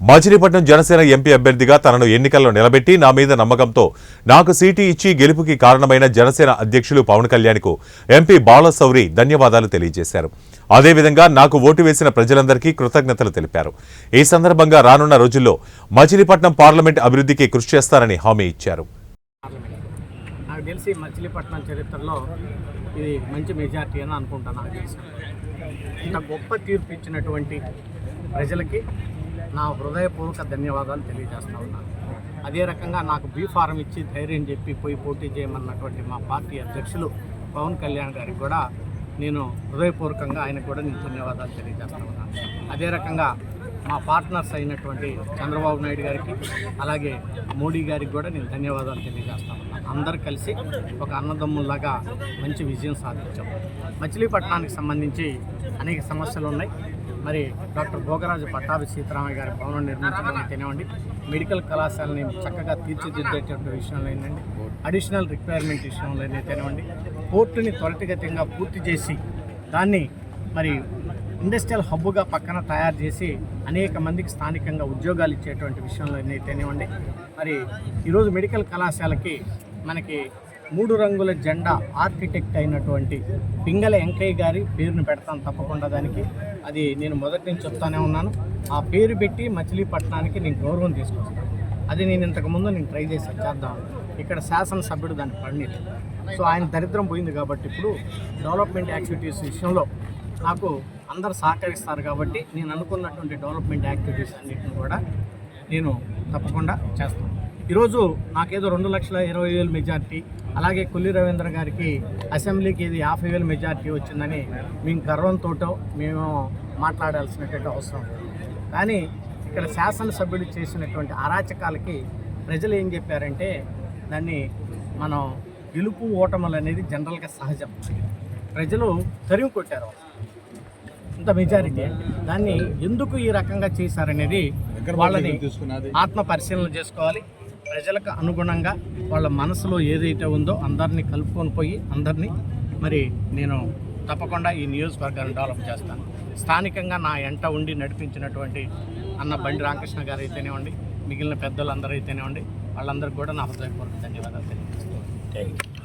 Machilipatnam Janasena MP అభ్యర్థిగా తనను ఎన్నికల్లో నిలబెట్టి నా మీద నమ్మకంతో నాకు సీటు ఇచ్చి గెలుపుకి కారణమైన జనసేన అధ్యక్షులు పవన్ కళ్యాణ్కు ఎంపీ బాలశౌరి ధన్యవాదాలు తెలియజేశారు. అదేవిధంగా నాకు ఓటు వేసిన ప్రజలందరికీ కృతజ్ఞతలు తెలిపారు. ఈ సందర్భంగా రానున్న రోజుల్లో మచిలీపట్నం పార్లమెంట్ అభివృద్ధికి కృషి చేస్తారని హామీ ఇచ్చారు. నాకు తెలిసి మచిలీపట్నం చరిత్రలో ఇది మంచి మెజార్టీ అని అనుకుంటున్నాను ఇంత గొప్ప తీర్పు ఇచ్చినటువంటి ప్రజలకి నా హృదయపూర్వక ధన్యవాదాలు తెలియజేస్తా ఉన్నాను అదే రకంగా నాకు బీ ఫారం ఇచ్చి ధైర్యం చెప్పి పోయి పోటీ చేయమన్నటువంటి మా పార్టీ అధ్యక్షులు పవన్ కళ్యాణ్ గారికి కూడా నేను హృదయపూర్వకంగా ఆయనకు కూడా నేను ధన్యవాదాలు తెలియజేస్తా ఉన్నాను అదే రకంగా మా పార్ట్నర్స్ అయినటువంటి చంద్రబాబు నాయుడు గారికి అలాగే మోడీ గారికి కూడా నేను ధన్యవాదాలు తెలియజేస్తాను అందరు కలిసి ఒక అన్నదమ్ముల్లాగా మంచి విజయం సాధించాం. మచిలీపట్నానికి సంబంధించి అనేక సమస్యలు ఉన్నాయి. మరి డాక్టర్ భోగరాజు పట్టాభి సీతారామయ్య గారి భవనం నిర్మించడం తినవండి మెడికల్ కళాశాలని చక్కగా తీర్చిదిద్దేటువంటి విషయంలో ఏంటండి అడిషనల్ రిక్వైర్మెంట్ విషయంలో తినవండి పోర్టుని త్వరితగతంగా పూర్తి చేసి దాన్ని మరి ఇండస్ట్రియల్ హబ్గా పక్కన తయారు చేసి అనేక మందికి స్థానికంగా ఉద్యోగాలు ఇచ్చేటువంటి విషయంలో అయితేనేవ్వండి మరి ఈరోజు మెడికల్ కళాశాలకి మనకి మూడు రంగుల జెండా ఆర్కిటెక్ట్ అయినటువంటి పింగళ వెంకయ్య గారి పేరును పెడతాను తప్పకుండా దానికి. అది నేను మొదటి నుంచి చెప్తానే ఉన్నాను. ఆ పేరు పెట్టి మచిలీపట్నానికి నేను గౌరవం తీసుకొస్తాను. అది నేను ఇంతకుముందు నేను ట్రై చేశాను చేద్దాం. ఇక్కడ శాసనసభ్యుడు దాన్ని పండిట్ సో ఆయన దరిద్రం పోయింది కాబట్టి ఇప్పుడు డెవలప్మెంట్ యాక్టివిటీస్ విషయంలో నాకు అందరు సహకరిస్తారు కాబట్టి నేను అనుకున్నటువంటి డెవలప్మెంట్ యాక్టివిటీస్ అన్నింటిని కూడా నేను తప్పకుండా చేస్తాను. ఈరోజు నాకేదో రెండు లక్షల ఇరవై వేలు మెజార్టీ అలాగే కొల్లి రవీంద్ర గారికి అసెంబ్లీకి ఇది యాభై వేలు మెజార్టీ వచ్చిందని మేము గర్వంతో మేము మాట్లాడాల్సినటువంటి అవసరం కానీ ఇక్కడ శాసనసభ్యులు చేసినటువంటి అరాచకాలకి ప్రజలు ఏం చెప్పారంటే దాన్ని మనం గెలుపు ఓటములు అనేది జనరల్గా సహజం. ప్రజలు తరిమి కొట్టారు. ఇంత మెజారిటీ దాన్ని ఎందుకు ఈ రకంగా చేశారనేది వాళ్ళని ఆత్మ పరిశీలన చేసుకోవాలి. ప్రజలకు అనుగుణంగా వాళ్ళ మనసులో ఏదైతే ఉందో అందరినీ కలుపుకొని పోయి అందరినీ మరి నేను తప్పకుండా ఈ నియోజకవర్గాన్ని డెవలప్ చేస్తాను. స్థానికంగా నా ఎంట ఉండి నడిపించినటువంటి అన్న బండి రామకృష్ణ గారు అయితేనేవ్వండి మిగిలిన పెద్దలందరూ అయితేనేవ్వండి వాళ్ళందరికీ కూడా నా హృదయపూర్వక ధన్యవాదాలు తెలియజేస్తాను